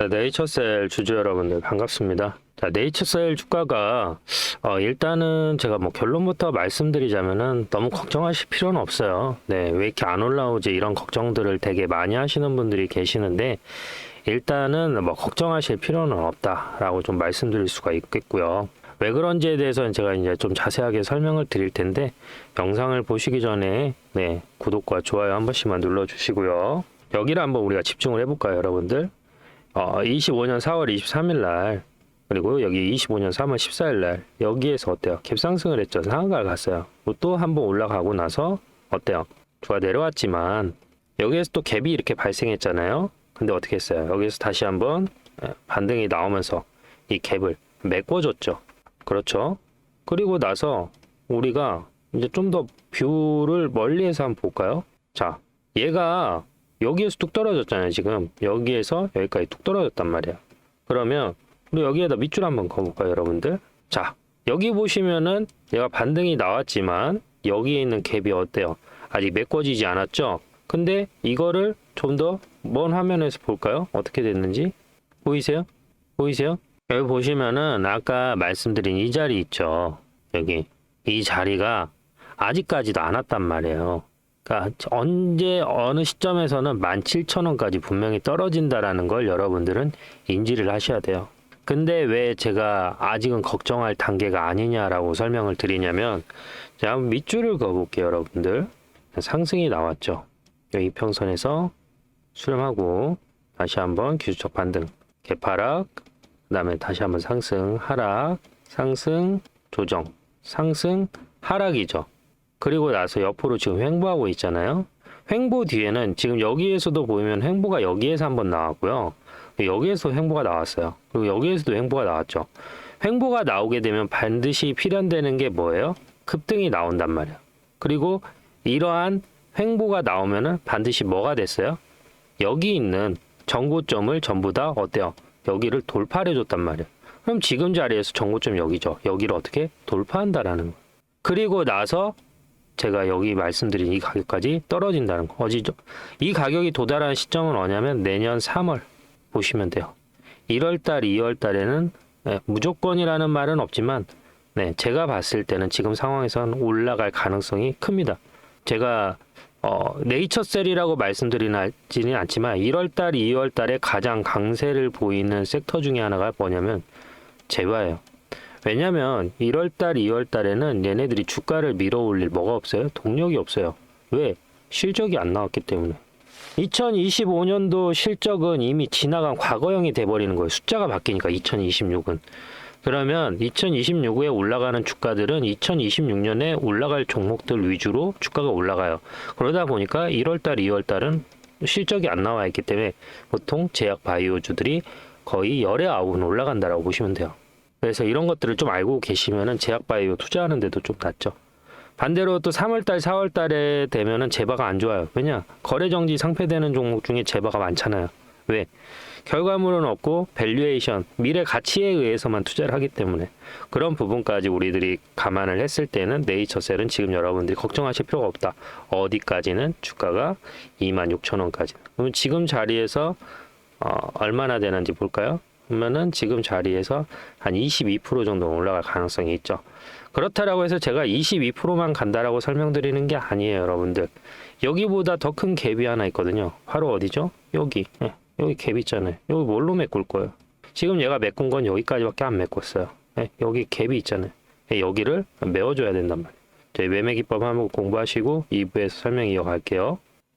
네, 네이처셀 주주 여러분들 반갑습니다. 자, 네이처셀 주가가 어, 일단은 제가 뭐 결론부터 말씀드리자면은 너무 걱정하실 필요는 없어요. 네, 왜 이렇게 안 올라오지 이런 걱정들을 되게 많이 하시는 분들이 계시는데 일단은 뭐 걱정하실 필요는 없다라고 좀 말씀드릴 수가 있겠고요. 왜 그런지에 대해서는 제가 이제 좀 자세하게 설명을 드릴 텐데 영상을 보시기 전에 네, 구독과 좋아요 한 번씩만 눌러 주시고요. 여기를 한번 우리가 집중을 해볼까요, 여러분들? 어, 25년 4월 23일 날 그리고 여기 25년 3월 14일 날 여기에서 어때요? 갭상승을 했죠. 상한가를 갔어요. 또 한 번 올라가고 나서 어때요? 주가 내려왔지만 여기에서 또 갭이 이렇게 발생했잖아요. 근데 어떻게 했어요? 여기서 다시 한번 예, 반등이 나오면서 이 갭을 메꿔줬죠. 그렇죠? 그리고 나서 우리가 이제 좀 더 뷰를 멀리해서 한번 볼까요? 자, 얘가 여기에서 뚝 떨어졌잖아요, 지금. 여기에서 여기까지 뚝 떨어졌단 말이야. 그러면 우리 여기에다 밑줄 한번 그어볼까요, 여러분들? 자, 여기 보시면은 얘가 반등이 나왔지만 여기에 있는 갭이 어때요? 아직 메꿔지지 않았죠? 근데 이거를 좀 더 먼 화면에서 볼까요? 어떻게 됐는지? 보이세요? 보이세요? 여기 보시면은 아까 말씀드린 이 자리 있죠? 여기. 이 자리가 아직까지도 안 왔단 말이에요. 그러니까 언제 어느 시점에서는 17,000원까지 분명히 떨어진다라는 걸 여러분들은 인지를 하셔야 돼요. 근데 왜 제가 아직은 걱정할 단계가 아니냐라고 설명을 드리냐면 자, 한번 밑줄을 그어 볼게요, 여러분들. 상승이 나왔죠. 여기 이평선에서 수렴하고 다시 한번 기술적 반등, 개파락, 그 다음에 다시 한번 상승, 하락, 상승, 조정, 상승, 하락이죠. 그리고 나서 옆으로 지금 횡보하고 있잖아요. 횡보 뒤에는 지금 여기에서도 보이면 횡보가 여기에서 한번 나왔고요. 여기에서 횡보가 나왔어요. 그리고 여기에서도 횡보가 나왔죠. 횡보가 나오게 되면 반드시 필연되는 게 뭐예요? 급등이 나온단 말이에요. 그리고 이러한 횡보가 나오면은 반드시 뭐가 됐어요? 여기 있는 정고점을 전부 다 어때요? 여기를 돌파해 줬단 말이에요. 그럼 지금 자리에서 정고점 여기죠. 여기를 어떻게 돌파한다라는 거. 그리고 나서 제가 여기 말씀드린 이 가격까지 떨어진다는 거. 어디죠? 이 가격이 도달하는 시점은 뭐냐면 내년 3월 보시면 돼요. 1월 달, 2월 달에는 네, 무조건이라는 말은 없지만 네, 제가 봤을 때는 지금 상황에서는 올라갈 가능성이 큽니다. 제가 어, 네이처셀이라고 말씀드리지는 않지만 1월 달, 2월 달에 가장 강세를 보이는 섹터 중에 하나가 뭐냐면 제화예요. 왜냐면 1월 달, 2월 달에는 얘네들이 주가를 밀어 올릴 뭐가 없어요? 동력이 없어요. 왜? 실적이 안 나왔기 때문에. 2025년도 실적은 이미 지나간 과거형이 돼버리는 거예요. 숫자가 바뀌니까 2026은. 그러면 2026에 올라가는 주가들은 2026년에 올라갈 종목들 위주로 주가가 올라가요. 그러다 보니까 1월달, 2월달은 실적이 안 나와 있기 때문에 보통 제약 바이오주들이 거의 열에 아홉은 올라간다라고 보시면 돼요. 그래서 이런 것들을 좀 알고 계시면은 제약 바이오 투자하는 데도 좀 낫죠. 반대로 또 3월달, 4월달에 되면은 재바가 안 좋아요. 왜냐? 거래 정지 상폐되는 종목 중에 재바가 많잖아요. 왜? 결과물은 없고 밸류에이션, 미래 가치에 의해서만 투자를 하기 때문에 그런 부분까지 우리들이 감안을 했을 때는 네이처셀은 지금 여러분들이 걱정하실 필요가 없다. 어디까지는 주가가 26,000원까지. 그럼 지금 자리에서 어, 얼마나 되는지 볼까요? 그러면은 지금 자리에서 한 22% 정도 올라갈 가능성이 있죠. 그렇다라고 해서 제가 22%만 간다라고 설명드리는 게 아니에요, 여러분들. 여기보다 더 큰 갭이 하나 있거든요. 바로 어디죠? 여기. 예, 여기 갭 있잖아요. 여기 뭘로 메꿀 거예요? 지금 얘가 메꾼 건 여기까지밖에 안 메꿨어요. 예, 여기 갭이 있잖아요. 예, 여기를 메워줘야 된단 말이에요. 저희 매매 기법 한번 공부하시고 2부에서 설명 이어갈게요.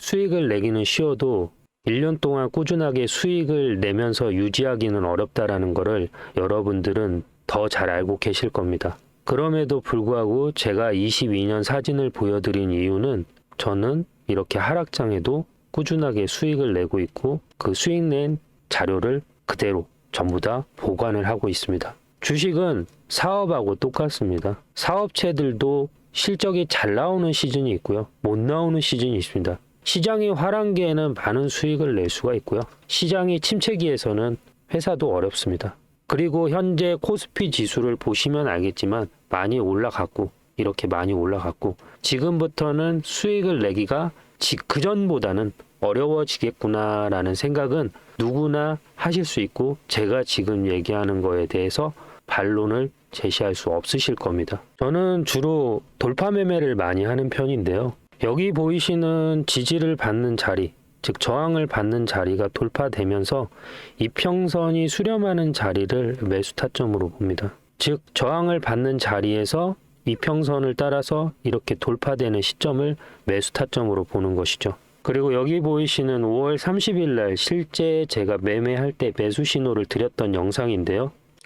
수익을 내기는 쉬워도 1년 동안 꾸준하게 수익을 내면서 유지하기는 어렵다라는 것을 여러분들은 더 잘 알고 계실 겁니다. 그럼에도 불구하고 제가 22년 사진을 보여드린 이유는 저는 이렇게 하락장에도 꾸준하게 수익을 내고 있고 그 수익 낸 자료를 그대로 전부 다 보관을 하고 있습니다. 주식은 사업하고 똑같습니다. 사업체들도 실적이 잘 나오는 시즌이 있고요. 못 나오는 시즌이 있습니다. 시장이 화랑기에는 많은 수익을 낼 수가 있고요. 시장이 침체기에서는 회사도 어렵습니다. 그리고 현재 코스피 지수를 보시면 알겠지만 많이 올라갔고 이렇게 많이 올라갔고 지금부터는 수익을 내기가 그 전보다는 어려워지겠구나라는 생각은 누구나 하실 수 있고 제가 지금 얘기하는 거에 대해서 반론을 제시할 수 없으실 겁니다. 저는 주로 돌파 매매를 많이 하는 편인데요. 여기 보이시는 지지를 받는 자리, 즉 저항을 받는 자리가 돌파되면서 이평선이 수렴하는 자리를 매수 타점으로 봅니다. 즉 저항을 받는 자리에서 이평선을 따라서 이렇게 돌파되는 시점을 매수 타점으로 보는 것이죠. 그리고 여기 보이시는 5월 30일 날 실제 제가 매매할 때 매수 신호를 드렸던 영상인데요.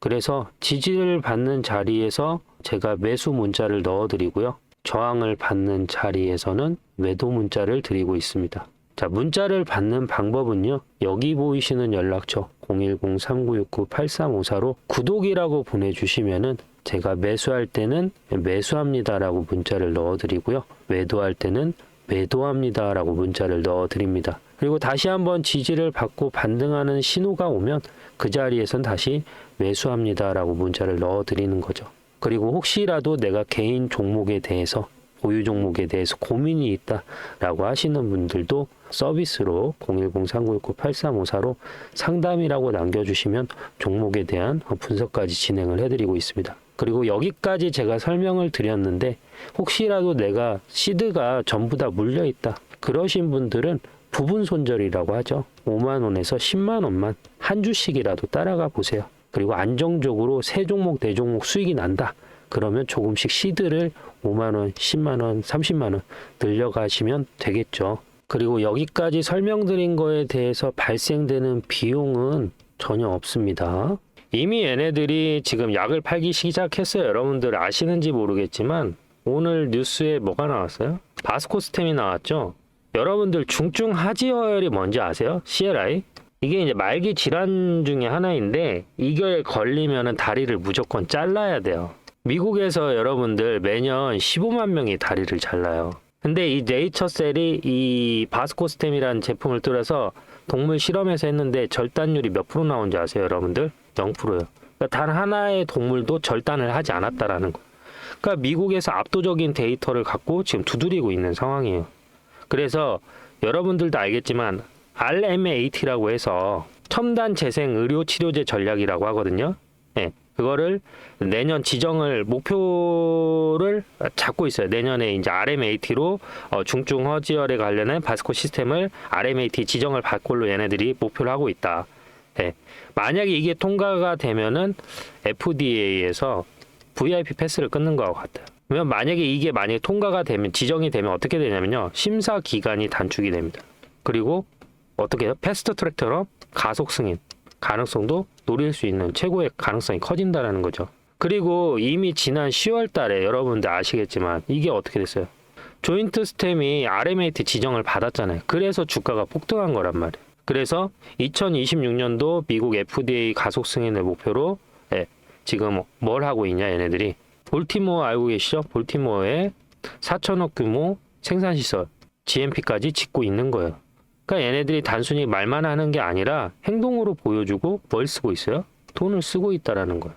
그래서 지지를 받는 자리에서 제가 매수 문자를 넣어 드리고요. 저항을 받는 자리에서는 매도 문자를 드리고 있습니다. 자, 문자를 받는 방법은요. 여기 보이시는 연락처 010-3969-8354로 구독이라고 보내주시면은 제가 매수할 때는 매수합니다라고 문자를 넣어 드리고요. 매도할 때는 매도합니다라고 문자를 넣어 드립니다. 그리고 다시 한번 지지를 받고 반등하는 신호가 오면 그 자리에선 다시 매수합니다라고 문자를 넣어 드리는 거죠. 그리고 혹시라도 내가 개인 종목에 대해서 보유 종목에 대해서 고민이 있다라고 하시는 분들도 서비스로 010-3969-8354로 상담이라고 남겨주시면 종목에 대한 분석까지 진행을 해드리고 있습니다. 그리고 여기까지 제가 설명을 드렸는데 혹시라도 내가 시드가 전부 다 물려 있다 그러신 분들은 부분 손절이라고 하죠. 5만 원에서 10만 원만 한 주씩이라도 따라가 보세요. 그리고 안정적으로 세 종목 네 종목 수익이 난다. 그러면 조금씩 시드를 5만 원, 10만 원, 30만 원 늘려가시면 되겠죠. 그리고 여기까지 설명드린 거에 대해서 발생되는 비용은 전혀 없습니다. 이미 얘네들이 지금 약을 팔기 시작했어요. 여러분들 아시는지 모르겠지만 오늘 뉴스에 뭐가 나왔어요? 바스코스템이 나왔죠. 여러분들 중증 하지어혈이 뭔지 아세요? CLI? 이게 이제 말기 질환 중에 하나인데 이게 걸리면은 다리를 무조건 잘라야 돼요. 미국에서 여러분들 매년 15만 명이 다리를 잘라요. 근데 이 네이처셀이 이 바스코스템이라는 제품을 뚫어서 동물 실험에서 했는데 절단율이 몇 프로 나온지 아세요, 여러분들? 0%예요. 그러니까 단 하나의 동물도 절단을 하지 않았다라는 거. 그러니까 미국에서 압도적인 데이터를 갖고 지금 두드리고 있는 상황이에요. 그래서 여러분들도 알겠지만 RMAT라고 해서 첨단 재생 의료 치료제 전략이라고 하거든요. 예. 그거를 내년 지정을 목표를 잡고 있어요. 내년에 이제 RMAT로 어, 중증 허지열에 관련된 바스코 시스템을 RMAT 지정을 받 걸로 얘네들이 목표를 하고 있다. 예. 만약에 이게 통과가 되면은 FDA에서 VIP 패스를 끊는 거하고 같아요. 왜냐면 만약에 이게 만약에 통과가 되면 지정이 되면 어떻게 되냐면요. 심사 기간이 단축이 됩니다. 그리고 어떻게 해요? 패스트 트랙처럼 가속 승인 가능성도 노릴 수 있는 최고의 가능성이 커진다라는 거죠. 그리고 이미 지난 10월 달에 여러분들 아시겠지만 이게 어떻게 됐어요? 조인트 스템이 RMAT 지정을 받았잖아요. 그래서 주가가 폭등한 거란 말이에요. 그래서 2026년도 미국 FDA 가속 승인을 목표로 예, 지금 뭘 하고 있냐 얘네들이 볼티모어 알고 계시죠? 볼티모어에 4천억 규모 생산 시설 GMP까지 짓고 있는 거예요. 그러니까 얘네들이 단순히 말만 하는 게 아니라 행동으로 보여주고 뭘 쓰고 있어요? 돈을 쓰고 있다라는 거예요.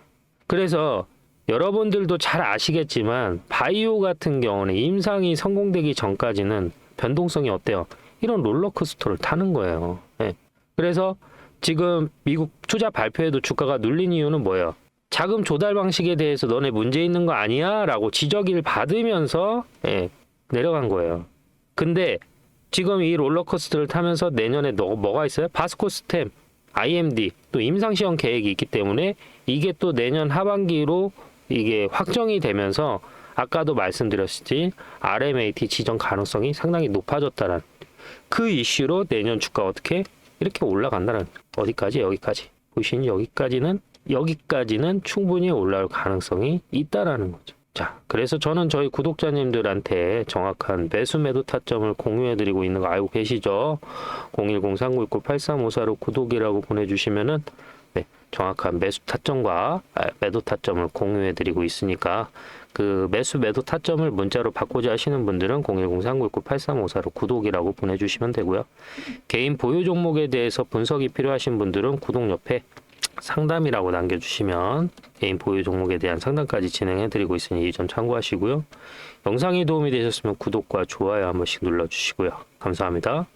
그래서 여러분들도 잘 아시겠지만 바이오 같은 경우는 임상이 성공되기 전까지는 변동성이 어때요? 이런 롤러코스터를 타는 거예요. 예. 그래서 지금 미국 투자 발표에도 주가가 눌린 이유는 뭐예요? 자금 조달 방식에 대해서 너네 문제 있는 거 아니야? 라고 지적을 받으면서 예, 내려간 거예요. 근데 지금 이 롤러코스터를 타면서 내년에 너, 뭐가 있어요? 바스코 스템, IMD 또 임상시험 계획이 있기 때문에 이게 또 내년 하반기로 이게 확정이 되면서 아까도 말씀드렸듯이 RMAT 지정 가능성이 상당히 높아졌다는 그 이슈로 내년 주가 어떻게 이렇게 올라간다는 어디까지 여기까지 보시니 여기까지는 여기까지는 충분히 올라올 가능성이 있다라는 거죠. 자, 그래서 저는 저희 구독자님들한테 정확한 매수 매도 타점을 공유해드리고 있는 거 알고 계시죠? 010-3969-8354로 구독이라고 보내주시면은 네, 정확한 매수 타점과 아, 매도 타점을 공유해드리고 있으니까 그 매수 매도 타점을 문자로 바꾸자 하시는 분들은 010-3969-8354로 구독이라고 보내주시면 되고요. 개인 보유 종목에 대해서 분석이 필요하신 분들은 구독 옆에 상담이라고 남겨주시면 개인 보유 종목에 대한 상담까지 진행해 드리고 있으니 이 점 참고하시고요. 영상이 도움이 되셨으면 구독과 좋아요 한 번씩 눌러주시고요. 감사합니다.